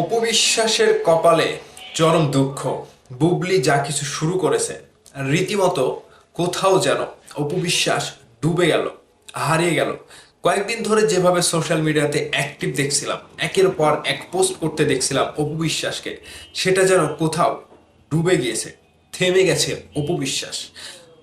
অপবিশ্বাসের কপালে চরম দুঃখ। বুবলি যা কিছু শুরু করেছে, রীতিমতো কোথাও যেন অপবিশ্বাস ডুবে গেল, হারিয়ে গেল। কয়েকদিন ধরে যেভাবে সোশ্যাল মিডিয়াতে অ্যাক্টিভ দেখছিলাম, একের পর এক পোস্ট করতে দেখছিলাম অপবিশ্বাসকে, সেটা যেন কোথাও ডুবে গিয়েছে, থেমে গেছে অপবিশ্বাস।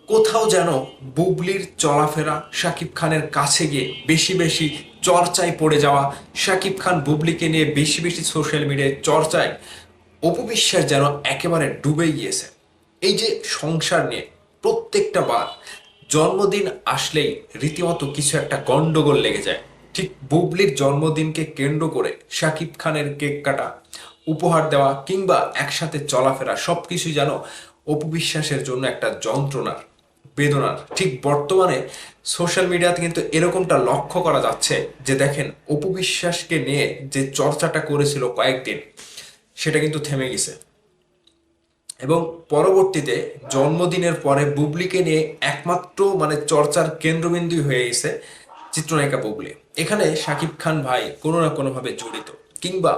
কোথাও যেন বুবলির চলাফেরা শাকিব খানের কাছে গিয়ে বেশি বেশি চর্চায় পড়ে যাওয়া, শাকিব খান বুবলিকে নিয়ে বেশি বেশি সোশ্যাল মিডিয়ায় চর্চায় অপবিশ্বাস যেন একেবারে ডুবে গিয়েছে। এই যে সংসার নিয়ে প্রত্যেকটা বার জন্মদিন আসলেই রীতিমতো কিছু একটা গন্ডগোল লেগে যায়। ঠিক বুবলির জন্মদিনকে কেন্দ্র করে শাকিব খানের কেক কাটা, উপহার দেওয়া কিংবা একসাথে চলাফেরা সব কিছুই যেন অপবিশ্বাসের জন্য একটা যন্ত্রণার বেদনার। ঠিক বর্তমানে সোশ্যাল মিডিয়াতে কিন্তু এরকমটা লক্ষ্য করা যাচ্ছে যে দেখেন অপবিশ্বাসকে নিয়ে যে চর্চাটা করেছিল কয়েকদিন, সেটা কিন্তু থেমে গেছে। এবং পরবর্তীতে জন্মদিনের পরে বুবলিকে নিয়ে একমাত্র মানে চর্চার কেন্দ্রবিন্দু হয়ে গেছে চিত্রনায়িকা বুবলি। এখানে শাকিব খান ভাই কোনো না কোনোভাবে জড়িত, কিংবা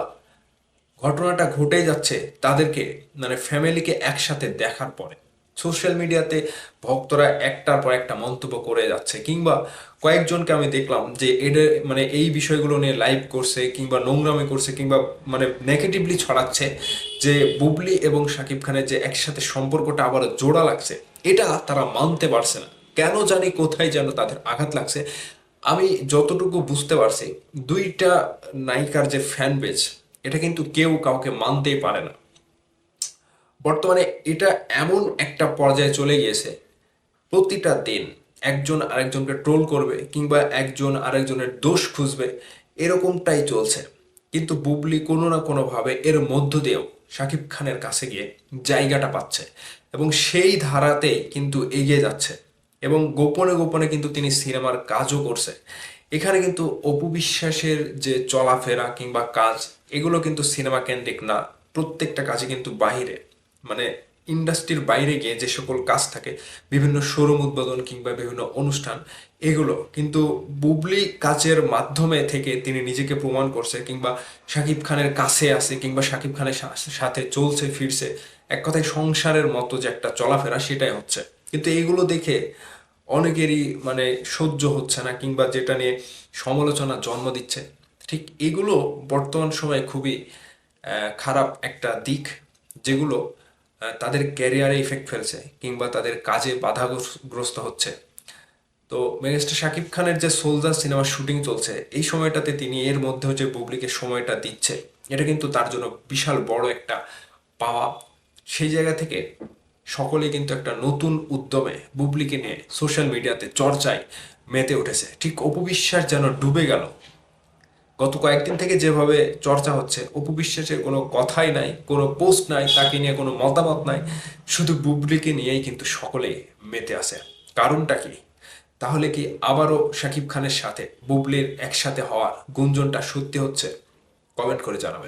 ঘটনাটা ঘটে যাচ্ছে তাদেরকে মানে ফ্যামিলিকে একসাথে দেখার পরে। সোশ্যাল মিডিয়াতে ভক্তরা একটার পর একটা মন্তব্য করে যাচ্ছে, কিংবা কয়েকজনকে আমি দেখলাম যে এদের মানে এই বিষয়গুলো নিয়ে লাইভ করছে, কিংবা নোংরামি করছে, কিংবা মানে নেগেটিভলি ছড়াচ্ছে যে বুবলি এবং শাকিব খানের যে একসাথে সম্পর্কটা আবার জোড়া লাগছে, এটা তারা মানতে পারছে না। কেন জানি কোথায় যেন তাদের আঘাত লাগছে, আমি যতটুকু বুঝতে পারছি, দুইটা নায়িকার যে ফ্যান বেজ এটা কিন্তু কেউ কাউকে মানতেই পারে না। বর্তমানে এটা এমন একটা পর্যায়ে চলে গিয়েছে, প্রতিটা দিন একজন আরেকজনকে ট্রোল করবে কিংবা একজন আরেকজনের দোষ খুঁজবে, এরকমটাই চলছে। কিন্তু বুবলি কোনো না কোনোভাবে এর মধ্য দিয়েও শাকিব খানের কাছে গিয়ে জায়গাটা পাচ্ছে এবং সেই ধারাতেই কিন্তু এগিয়ে যাচ্ছে এবং গোপনে গোপনে কিন্তু তিনি সিনেমার কাজও করছে। এখানে কিন্তু অপু বিশ্বাসের যে চলাফেরা কিংবা কাজ, এগুলো কিন্তু সিনেমা কেন্দ্রিক না, প্রত্যেকটা কাজে কিন্তু বাইরে মানে ইন্ডাস্ট্রির বাইরে গিয়ে যে সকল কাজ থাকে, বিভিন্ন শোরুম উদ্বোধন কিংবা বিভিন্ন অনুষ্ঠান, এগুলো কিন্তু বুবলি কাজের মাধ্যমে থেকে তিনি নিজেকে প্রমাণ করছে কিংবা শাকিব খানের কাছে আছে কিংবা শাকিব খানের সাথে চলছে, ফিরছে। এক কথায় সংসারের মতো যে একটা চলাফেরা সেটাই হচ্ছে। কিন্তু এইগুলো দেখে অনেকেরই মানে সহ্য হচ্ছে না কিংবা যেটা নিয়ে সমালোচনা জন্ম দিচ্ছে। ঠিক এগুলো বর্তমান সময়ে খুবই খারাপ একটা দিক, যেগুলো তাদের ক্যারিয়ারে ইফেক্ট ফেলছে কিংবা তাদের কাজে বাধাগ্রস্ত হচ্ছে। তো মেগাস্টার শাকিব খানের যে সোলজার সিনেমার শুটিং চলছে, এই সময়টাতে তিনি এর মধ্যেও যে বুবলিকে সময়টা দিচ্ছে, এটা কিন্তু তার জন্য বিশাল বড় একটা পাওয়া। সেই জায়গা থেকে সকলে কিন্তু একটা নতুন উদ্যমে বুবলিকে নিয়ে সোশ্যাল মিডিয়াতে চর্চায় মেতে উঠেছে। ঠিক অপবিশ্বাস যেন ডুবে গেল। গত কয়েকদিন থেকে যেভাবে চর্চা হচ্ছে, অপু বিশ্বাসের কোনো কথাই নাই, কোনো পোস্ট নাই, তাকে নিয়ে কোনো মতামত নাই, শুধু বুবলিকে নিয়েই কিন্তু সকলে মেতে আসে কারণটা কি? তাহলে কি আবারও শাকিব খানের সাথে, বুবলির একসাথে হওয়ার গুঞ্জনটা সত্যি হচ্ছে? কমেন্ট করে জানাবেন।